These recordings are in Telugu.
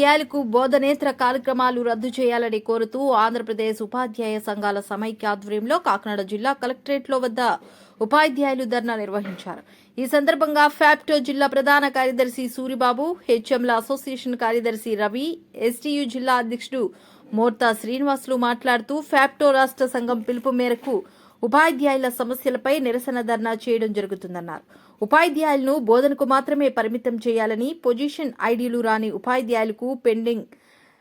ఉపాధ్యాయులకు బోధనేతర కార్యక్రమాలు రద్దు చేయాలని కోరుతూ ఆంధ్రప్రదేశ్ ఉపాధ్యాయ సంఘాల సమైక్య ఆధ్వర్యంలో కాకినాడ జిల్లా కలెక్టరేట్లో వద్ద ఉపాధ్యాయులు ధర్నా నిర్వహించారు. ఈ సందర్భంగా ఫ్యాప్టో జిల్లా ప్రధాన కార్యదర్శి సూరిబాబు హెచ్ఎంల అసోసియేషన్ కార్యదర్శి రవి ఎస్టీయు జిల్లా అధ్యక్షుడు మోర్తా శ్రీనివాసులు మాట్లాడుతూ ఫ్యాప్టో రాష్ట్ర సంఘం పిలుపు మేరకు ఉపాధ్యాయుల సమస్యలపై నిరసన ధర్నా చేయడం జరుగుతుందన్నారు. ఉపాధ్యాయులను బోధనకు మాత్రమే పరిమితం చేయాలని పొజిషన్ ఐడీలు రాని ఉపాధ్యాయులకు పెండింగ్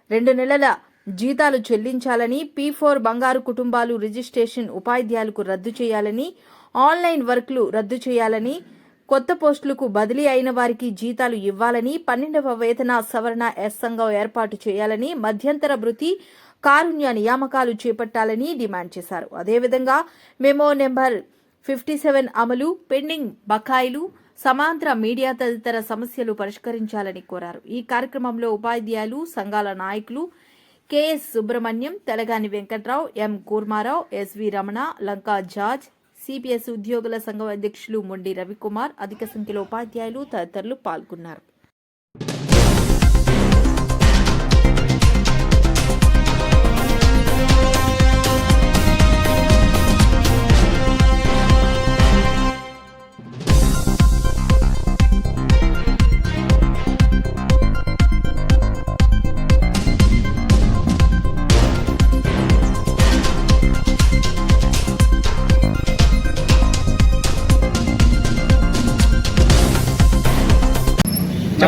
రెండు నెలల జీతాలు చెల్లించాలని పీ ఫోర్ బంగారు కుటుంబాలు రిజిస్ట్రేషన్ ఉపాధ్యాయులకు రద్దు చేయాలని ఆన్లైన్ వర్క్లు రద్దు చేయాలని కొత్త పోస్టులకు బదిలీ అయిన వారికి జీతాలు ఇవ్వాలని పన్నెండవ వేతన సవరణ ఎస్ సంఘం ఏర్పాటు చేయాలని మధ్యంతర భృతి కారుణ్య నియామకాలు చేపట్టాలని డిమాండ్ చేశారు. అదేవిధంగా మెమో నెంబర్ ఫిఫ్టీ సెవెన్ అమలు పెండింగ్ బకాయిలు సమాంతర మీడియా తదితర సమస్యలు పరిష్కరించాలని కోరారు. ఈ కార్యక్రమంలో ఉపాధ్యాయులు సంఘాల నాయకులు KS Subrahmanyam Telagani Venkatrao M Kurmarao SV Ramana Lanka George CPS ఉద్యోగుల సంఘం అధ్యక్షులు మొండి రవికుమార్ అధిక సంఖ్యలో ఉపాధ్యాయులు తదితరులు పాల్గొన్నారు.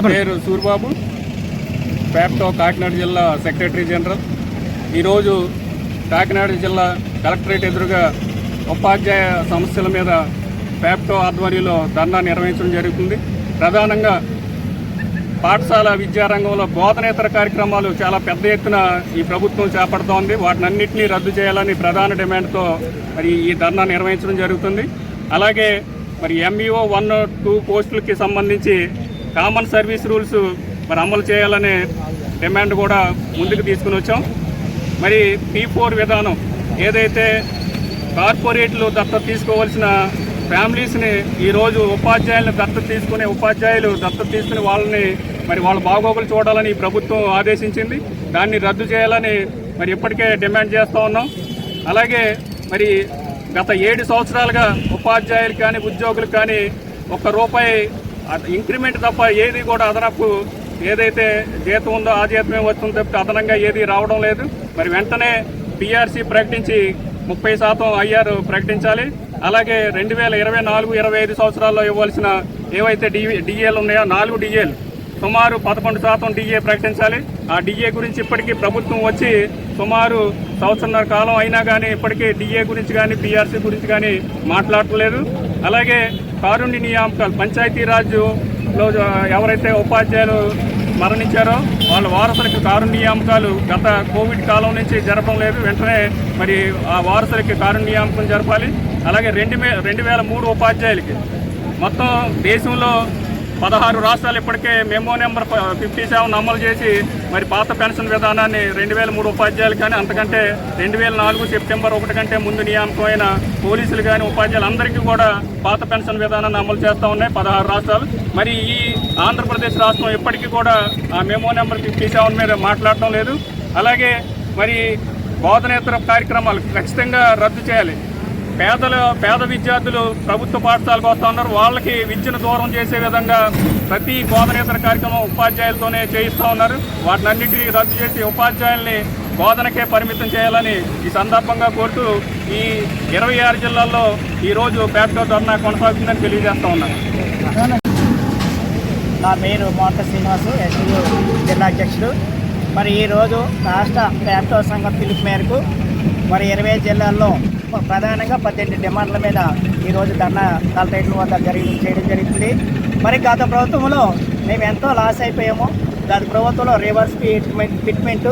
పేరు సూర్బాబు ప్యాప్టో కాకినాడ జిల్లా సెక్రటరీ జనరల్. ఈరోజు కాకినాడ జిల్లా కలెక్టరేట్ ఎదురుగా ఉపాధ్యాయ సమస్యల మీద ప్యాప్టో ఆధ్వర్యంలో ధర్నా నిర్వహించడం జరుగుతుంది. ప్రధానంగా పాఠశాల విద్యారంగంలో బోధనేతర కార్యక్రమాలు చాలా పెద్ద ఎత్తున ఈ ప్రభుత్వం చేపడుతోంది. వాటినన్నింటినీ రద్దు చేయాలని ప్రధాన డిమాండ్తో మరి ఈ ధర్నా నిర్వహించడం జరుగుతుంది. అలాగే మరి ఎంఈఓ వన్ టూ పోస్టులకి సంబంధించి కామన్ సర్వీస్ రూల్స్ మరి అమలు చేయాలనే డిమాండ్ కూడా ముందుకు తీసుకుని వచ్చాం. మరి పీ ఫోర్ విధానం ఏదైతే కార్పొరేట్లు దత్తత తీసుకోవాల్సిన ఫ్యామిలీస్ని ఈరోజు ఉపాధ్యాయులను దత్తత తీసుకునే ఉపాధ్యాయులు దత్తత తీసుకుని వాళ్ళని మరి వాళ్ళ బాగోగులు చూడాలని ప్రభుత్వం ఆదేశించింది. దాన్ని రద్దు చేయాలని మరి ఇప్పటికే డిమాండ్ చేస్తూ ఉన్నాం. అలాగే మరి గత ఏడు సంవత్సరాలుగా ఉపాధ్యాయులు కానీ ఉద్యోగులు కానీ ఒక్క రూపాయి ఇంక్రిమెంట్ తప్ప ఏది కూడా అదనపు ఏదైతే జీతం ఉందో ఆ జీతమే వస్తుంది తప్పితే అదనంగా ఏది రావడం లేదు. మరి వెంటనే పిఆర్సీ ప్రకటించి ముప్పై శాతం ఐఆర్ ప్రకటించాలి. అలాగే రెండు వేల ఇరవై నాలుగు ఇరవై ఐదు సంవత్సరాల్లో ఇవ్వాల్సిన ఏవైతే డి డిఏలు ఉన్నాయో నాలుగు డిఏలు సుమారు పదకొండు శాతం డిఏ ప్రకటించాలి. ఆ డిఏ గురించి ఇప్పటికీ ప్రభుత్వం వచ్చి సుమారు సంవత్సరంన్నర కాలం అయినా కానీ ఇప్పటికీ డిఏ గురించి కానీ పిఆర్సీ గురించి కానీ మాట్లాడట్లేదు. అలాగే కారుణ్య నియామకాలు. పంచాయతీరాజ్లో ఎవరైతే ఉపాధ్యాయులు మరణించారో వాళ్ళ వారసులకి కారుణ్య నియామకాలు గత కోవిడ్ కాలం నుంచి జరపడం లేదు. వెంటనే మరి ఆ వారసులకి కారుణ్య నియామకం జరపాలి. అలాగే రెండు రెండు వేల మూడు ఉపాధ్యాయులకి. మొత్తం దేశంలో పదహారు రాష్ట్రాలు ఇప్పటికే మెమో నెంబర్ ఫిఫ్టీ సెవెన్ అమలు చేసి మరి పాత పెన్షన్ విధానాన్ని రెండు వేల మూడు ఉపాధ్యాయులు కానీ అంతకంటే రెండు వేల నాలుగు సెప్టెంబర్ ఒకటి కంటే ముందు నియామకమైన పోలీసులు కానీ ఉపాధ్యాయులు అందరికీ కూడా పాత పెన్షన్ విధానాన్ని అమలు చేస్తూ ఉన్నాయి పదహారు రాష్ట్రాలు. మరి ఈ ఆంధ్రప్రదేశ్ రాష్ట్రం ఇప్పటికీ కూడా ఆ మెమో నెంబర్ ఫిఫ్టీ సెవెన్ మీద మాట్లాడటం లేదు. అలాగే మరి బోధనేతర కార్యక్రమాలు ఖచ్చితంగా రద్దు చేయాలి. పేదల పేద విద్యార్థులు ప్రభుత్వ పాఠశాలకు వస్తూ ఉన్నారు. వాళ్ళకి విద్యను దూరం చేసే విధంగా ప్రతి బోధనేతర కార్యక్రమం ఉపాధ్యాయులతోనే చేయిస్తూ ఉన్నారు. వాటినన్నింటినీ రద్దు చేసి ఉపాధ్యాయుల్ని బోధనకే పరిమితం చేయాలని ఈ సందర్భంగా కోరుతూ ఈ ఇరవై ఆరు జిల్లాల్లో ఈరోజు పేపర్ ధర్నా కొనసాగుతుందని తెలియజేస్తూ ఉన్నాను. నా పేరు మోత శ్రీనివాసు ఎస్యూ జిల్లా అధ్యక్షుడు. మరి ఈరోజు రాష్ట్ర వ్యాప్త సంఘం పిలుపు మేరకు మరి ఇరవై జిల్లాల్లో ప్రధానంగా పద్దెనిమిది డిమాండ్ల మీద ఈరోజు ధర్నా కలెక్టరేట్ల వద్ద జరిగి చేయడం జరుగుతుంది. మరి గత ప్రభుత్వంలో మేము ఎంతో లాస్ అయిపోయాము. గత ప్రభుత్వంలో రివర్స్ ట్రీట్మెంట్ ఫిట్మెంట్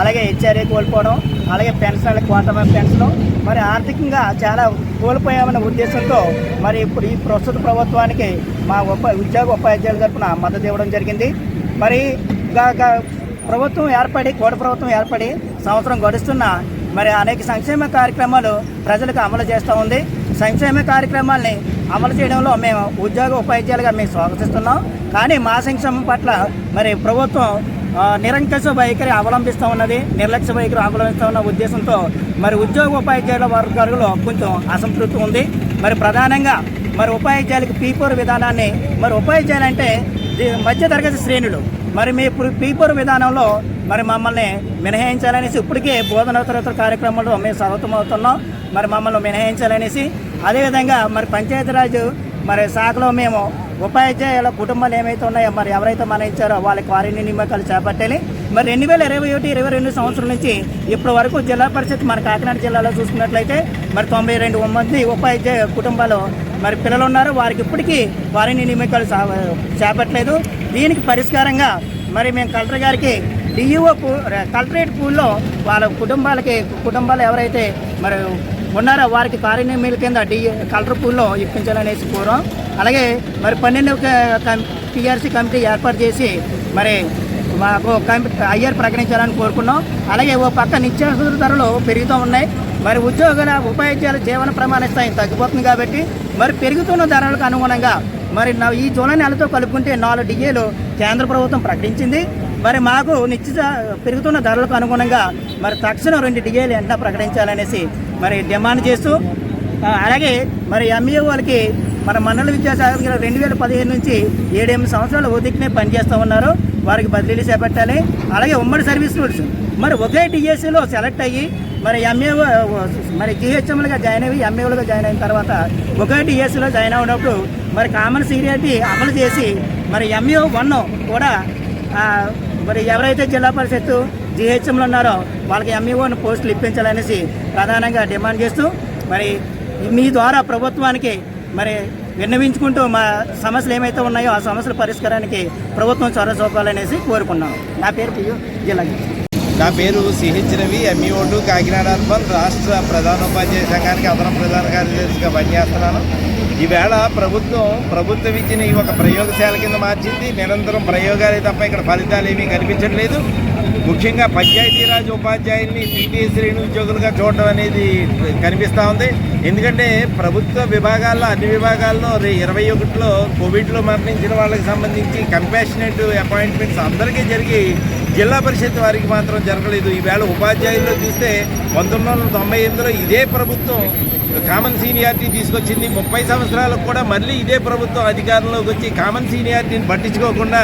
అలాగే హెచ్ఆర్ఏ కోల్పోవడం అలాగే పెన్షన్ల క్వాంటమ్ పెన్షన్ మరి ఆర్థికంగా చాలా కోల్పోయామనే ఉద్దేశంతో మరి ఇప్పుడు ఈ ప్రస్తుత ప్రభుత్వానికి మా ఉప ఉద్యోగ ఉపాధ్యాయుల తరఫున మద్దతు ఇవ్వడం జరిగింది. మరి ప్రభుత్వం ఏర్పడి కోట ప్రభుత్వం ఏర్పడి సంవత్సరం గడుస్తున్న మరి అనేక సంక్షేమ కార్యక్రమాలు ప్రజలకు అమలు చేస్తూ ఉంది. సంక్షేమ కార్యక్రమాల్ని అమలు చేయడంలో మేము ఉద్యోగ ఉపాధ్యాయులుగా మేము స్వాగతిస్తున్నాం. కానీ మా సంక్షేమం పట్ల మరి ప్రభుత్వం నిరంకశ వైఖరి అవలంబిస్తూ ఉన్నది. నిర్లక్ష్య వైఖరి అవలంబిస్తూ ఉన్న ఉద్దేశంతో మరి ఉద్యోగ ఉపాధ్యాయుల వర్గాలలో కొంచెం అసంతృప్తి ఉంది. మరి ప్రధానంగా మరి ఉపాధ్యాయులకు పీపోర్ విధానాన్ని మరి ఉపాధ్యాయులు అంటే మధ్య మధ్యతరగతి శ్రేణులు మరి మీ ఇప్పుడు పీపూర్ విధానంలో మరి మమ్మల్ని మినహాయించాలనేసి ఇప్పటికే బోధనోత్తర కార్యక్రమంలో మేము సర్వతమవుతున్నాం మరి మమ్మల్ని మినహాయించాలనేసి అదేవిధంగా మరి పంచాయతీరాజ్ మరి శాఖలో మేము ఉపాధ్యాయుల కుటుంబాలు ఏమైతే ఉన్నాయో మరి ఎవరైతే మరణించారో వాళ్ళకి వారిని నియామకాలు చేపట్టాలి. మరి రెండు వేల ఇరవై ఒకటి ఇరవై రెండు సంవత్సరం నుంచి ఇప్పటి వరకు జిల్లా పరిషత్ మన కాకినాడ జిల్లాలో చూసుకున్నట్లయితే మరి తొంభై రెండు మంది ఉపాధ్యాయ కుటుంబాలు మరి పిల్లలు ఉన్నారు వారికి ఇప్పటికీ వారిని నియమికాలు చేపట్టలేదు. దీనికి పరిష్కారంగా మరి మేము కలెక్టర్ గారికి డిఈఓ పూ కలెక్టరేట్ పూల్లో వాళ్ళ కుటుంబాలకి కుటుంబాలు ఎవరైతే మరి ఉన్నారో వారికి కార్యనిర్మీల కింద డి కలెక్టర్ పూల్లో ఇప్పించాలనేసి కోరం. అలాగే మరి పన్నెండు టీఆర్సీ కమిటీ ఏర్పాటు చేసి మరి మాకు కమిటీ అయ్యర్ ప్రకటించాలని కోరుకున్నాం. అలాగే ఓ పక్క నిత్యావసర ధరలు పెరుగుతూ ఉన్నాయి. మరి ఉద్యోగుల ఉపాధ్యాయుల జీవన ప్రమాణ స్థాయి తగ్గిపోతుంది కాబట్టి మరి పెరుగుతున్న ధరలకు అనుగుణంగా మరి నా- ఈ జూలై నెలతో కలుపుకుంటే నాలుగు డిఏలు కేంద్ర ప్రభుత్వం ప్రకటించింది. మరి మాకు నిశ్చిత పెరుగుతున్న ధరలకు అనుగుణంగా మరి తక్షణం రెండు డిఏలు ఎంత ప్రకటించాలనేసి మరి డిమాండ్ చేస్తూ అలాగే మరి ఎంఈఓ వాళ్ళకి మన మండల విద్యాశాఖ రెండు వేల పదిహేను నుంచి ఏడెనిమిది సంవత్సరాలు ఓదికనే పనిచేస్తూ ఉన్నారు. వారికి బదిలీలు చేపట్టాలి. అలాగే ఉమ్మడి సర్వీస్ రూల్స్. మరి ఒకే టీఎస్సీలో సెలెక్ట్ అయ్యి మరి ఎంఏఓ మరి జిహెచ్ఎంలుగా జాయిన్ అయ్యి ఎంఏలుగా జాయిన్ అయిన తర్వాత ఒకే టీఎస్సీలో జాయిన్ అయినప్పుడు మరి కామన్ సీనియారిటీ అమలు చేసి మరి ఎంఏ వన్ కూడా మరి ఎవరైతే జిల్లా పరిషత్తు జిహెచ్ఎంలు ఉన్నారో వాళ్ళకి ఎంఈఓని పోస్టులు ఇప్పించాలనేసి ప్రధానంగా డిమాండ్ చేస్తూ మరి మీ ద్వారా ప్రభుత్వానికి మరి విన్నవించుకుంటూ మా సమస్యలు ఏమైతే ఉన్నాయో ఆ సమస్యల పరిష్కారానికి ప్రభుత్వం చొరవ చూపాలనేసి కోరుకున్నాం. నా పేరు పియు జిల్లా నా పేరు CH Ravi MEO two Kakinada urban రాష్ట్ర ప్రధానోపాధ్యాయ సంఘానికి అదనం ప్రధాన కార్యదర్శిగా పనిచేస్తున్నాను. ఈవేళ ప్రభుత్వం ప్రభుత్వ విద్యని ఒక ప్రయోగశాల కింద మార్చింది. నిరంతరం ప్రయోగాలే తప్ప ఇక్కడ ఫలితాలు ఏమీ కనిపించట్లేదు. ముఖ్యంగా పంచాయతీరాజ్ ఉపాధ్యాయుల్ని పీటీ శ్రేణి ఉద్యోగులుగా చూడడం అనేది కనిపిస్తూ ఉంది. ఎందుకంటే ప్రభుత్వ విభాగాల్లో అన్ని విభాగాల్లో ఇరవై ఒకటిలో కోవిడ్లో మరణించిన వాళ్ళకి సంబంధించి కంపాషనేట్ అపాయింట్మెంట్స్ అందరికీ జరిగి జిల్లా పరిషత్ వారికి మాత్రం జరగలేదు. ఈవేళ ఉపాధ్యాయుల్లో చూస్తే పంతొమ్మిది వందల తొంభై ఎనిమిదిలో ఇదే ప్రభుత్వం కామన్ సీనియారిటీ తీసుకొచ్చింది. ముప్పై సంవత్సరాలకు కూడా మళ్ళీ ఇదే ప్రభుత్వం అధికారంలోకి వచ్చి కామన్ సీనియారిటీని పట్టించుకోకుండా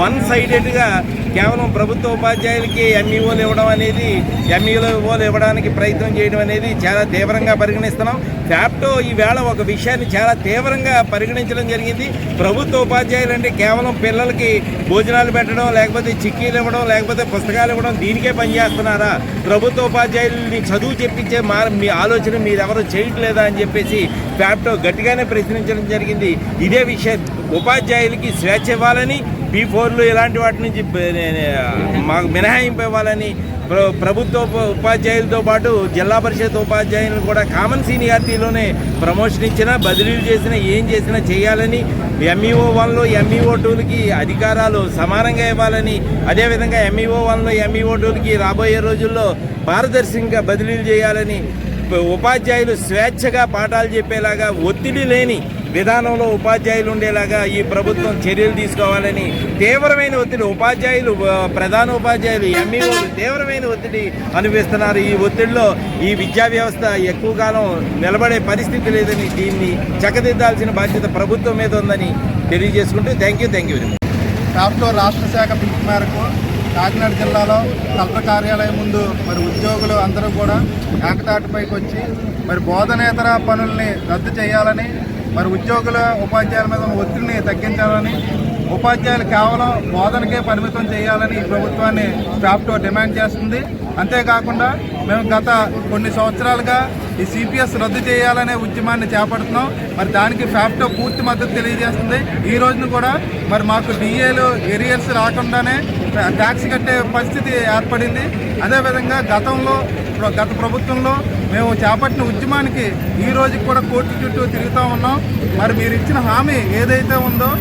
వన్ సైడెడ్గా కేవలం ప్రభుత్వ ఉపాధ్యాయులకి ఎంఈఓలు ఇవ్వడం అనేది ఎంఈఓలు ఇవ్వడానికి ప్రయత్నం చేయడం అనేది చాలా తీవ్రంగా పరిగణిస్తున్నాం. ఫ్యాప్టో ఈవేళ ఒక విషయాన్ని చాలా తీవ్రంగా పరిగణించడం జరిగింది. ప్రభుత్వ ఉపాధ్యాయులు అంటే కేవలం పిల్లలకి భోజనాలు పెట్టడం లేకపోతే చిక్కీలు ఇవ్వడం లేకపోతే పుస్తకాలు ఇవ్వడం దీనికే పనిచేస్తున్నారా? ప్రభుత్వ ఉపాధ్యాయుల్ని చదువు చెప్పించే మా మీ ఆలోచన మీరెవరూ చేయట్లేదా అని చెప్పేసి ఫ్యాప్టో గట్టిగానే ప్రశ్నించడం జరిగింది. ఇదే విషయం. ఉపాధ్యాయులకి స్వేచ్ఛ ఇవ్వాలని బీ ఫోర్లు ఇలాంటి వాటి నుంచి మాకు మినహాయింపు ఇవ్వాలని ప్ర- ప్రభుత్వ ఉప- ఉపాధ్యాయులతో పాటు జిల్లా పరిషత్ ఉపాధ్యాయులను కూడా కామన్ సీనియారిటీలోనే ప్రమోషన్ ఇచ్చినా బదిలీలు చేసినా ఏం చేసినా చేయాలని ఎంఈఓ వన్లో ఎంఈఓ టూలకి అధికారాలు సమానంగా ఇవ్వాలని అదేవిధంగా ఎంఈఓ వన్లో ఎంఈఓ టూలకి రాబోయే రోజుల్లో పారదర్శకంగా బదిలీలు చేయాలని ఉపాధ్యాయులు స్వేచ్ఛగా పాఠాలు చెప్పేలాగా ఒత్తిడి లేని విధానంలో ఉపాధ్యాయులు ఉండేలాగా ఈ ప్రభుత్వం చర్యలు తీసుకోవాలని తీవ్రమైన ఒత్తిడి ఉపాధ్యాయులు ప్రధాన ఉపాధ్యాయులు ఎంఈఓలు తీవ్రమైన ఒత్తిడి అనిపిస్తున్నారు ఈ ఒత్తిడిలో ఈ విద్యా వ్యవస్థ ఎక్కువ కాలం నిలబడే పరిస్థితి లేదని దీన్ని చక్కదిద్దాల్సిన బాధ్యత ప్రభుత్వం మీద ఉందని తెలియజేసుకుంటూ thank you thank you very much రాష్ట్ర రాష్ట్ర శాఖ పిలుపు మేరకు కాకినాడ జిల్లాలో కలెక్టర్ కార్యాలయం ముందు మరి ఉద్యోగులు అందరూ కూడా ఏకతాటిపైకి వచ్చి మరి బోధనేతర పనుల్ని రద్దు చేయాలని మరి ఉద్యోగుల ఉపాధ్యాయుల మీద ఒత్తిడిని తగ్గించాలని ఉపాధ్యాయులు కేవలం బోధనకే పరిమితం చేయాలని ఈ ప్రభుత్వాన్ని స్టాఫ్తో డిమాండ్ చేస్తుంది. అంతేకాకుండా మేము గత కొన్ని సంవత్సరాలుగా ఈ సిపిఎస్ రద్దు చేయాలనే ఉద్యమాన్ని చేపడుతున్నాం. మరి దానికి ఫ్యాప్టో పూర్తి మద్దతు తెలియజేస్తుంది. ఈ రోజున కూడా మరి మాకు డిఏలు ఎరియర్స్ రాకుండానే ట్యాక్స్ కట్టే పరిస్థితి ఏర్పడింది. అదేవిధంగా గతంలో ప్ర- గత ప్రభుత్వంలో మేము చేపట్టిన ఉద్యమానికి ఈ రోజుకి కూడా కోర్టు చుట్టూ తిరుగుతూ ఉన్నాం. మరి మీరు ఇచ్చిన హామీ ఏదైతే ఉందో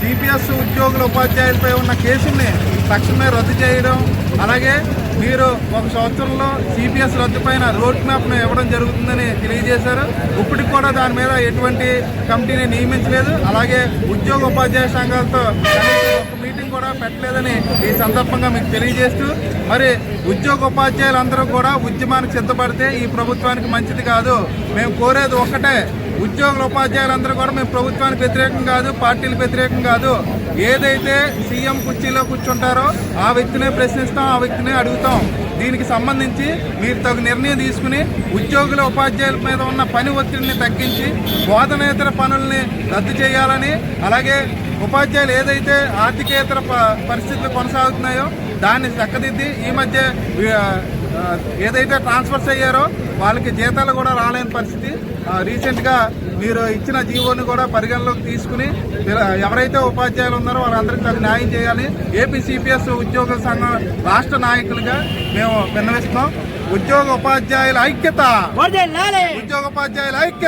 సిపిఎస్ ఉద్యోగుల ఉపాధ్యాయులపై ఉన్న కేసుల్ని తక్షణమే రద్దు చేయడం అలాగే మీరు ఒక సంవత్సరంలో సిపిఎస్ రద్దు పైన రోడ్ మ్యాప్ను ఇవ్వడం జరుగుతుందని తెలియజేశారు. ఇప్పటికి కూడా దాని మీద ఎటువంటి కమిటీని నియమించలేదు. అలాగే ఉద్యోగ ఉపాధ్యాయ సంఘాలతో మీటింగ్ మీటింగ్ కూడా పెట్టలేదని ఈ సందర్భంగా మీకు తెలియజేస్తూ మరి ఉద్యోగ ఉపాధ్యాయులందరూ కూడా ఉద్యమానికి సిద్ధపడితే ఈ ప్రభుత్వానికి మంచిది కాదు. మేము కోరేది ఒక్కటే ఉద్యోగుల ఉపాధ్యాయులందరూ కూడా మేము ప్రభుత్వానికి వ్యతిరేకం కాదు పార్టీలకు వ్యతిరేకం కాదు. ఏదైతే సీఎం కుర్చీలో కూర్చుంటారో ఆ వ్యక్తినే ప్రశ్నిస్తాం ఆ వ్యక్తినే అడుగుతాం. దీనికి సంబంధించి మీరు తగు నిర్ణయం తీసుకుని ఉద్యోగుల ఉపాధ్యాయుల మీద ఉన్న పని ఒత్తిడిని తగ్గించి బోధనేతర పనుల్ని రద్దు చేయాలని అలాగే ఉపాధ్యాయులు ఏదైతే ఆర్థికేతర ప- పరిస్థితులు కొనసాగుతున్నాయో దాన్ని చక్కదిద్ది ఈ మధ్య ఏదైతే ట్రాన్స్ఫర్స్ అయ్యారో వాళ్ళకి జీతాలు కూడా రాలేని పరిస్థితి. రీసెంట్గా మీరు ఇచ్చిన జీవోని కూడా పరిగణలోకి తీసుకుని ఎవరైతే ఉపాధ్యాయులు ఉన్నారో వాళ్ళందరికీ తగు న్యాయం చేయాలి. ఏపీ సిపిఎస్ ఉద్యోగుల సంఘం రాష్ట్ర నాయకులుగా మేము విన్నవిస్తున్నాం. ఉద్యోగ ఉపాధ్యాయుల ఐక్యత. ఉద్యోగ ఉపాధ్యాయుల ఐక్యత.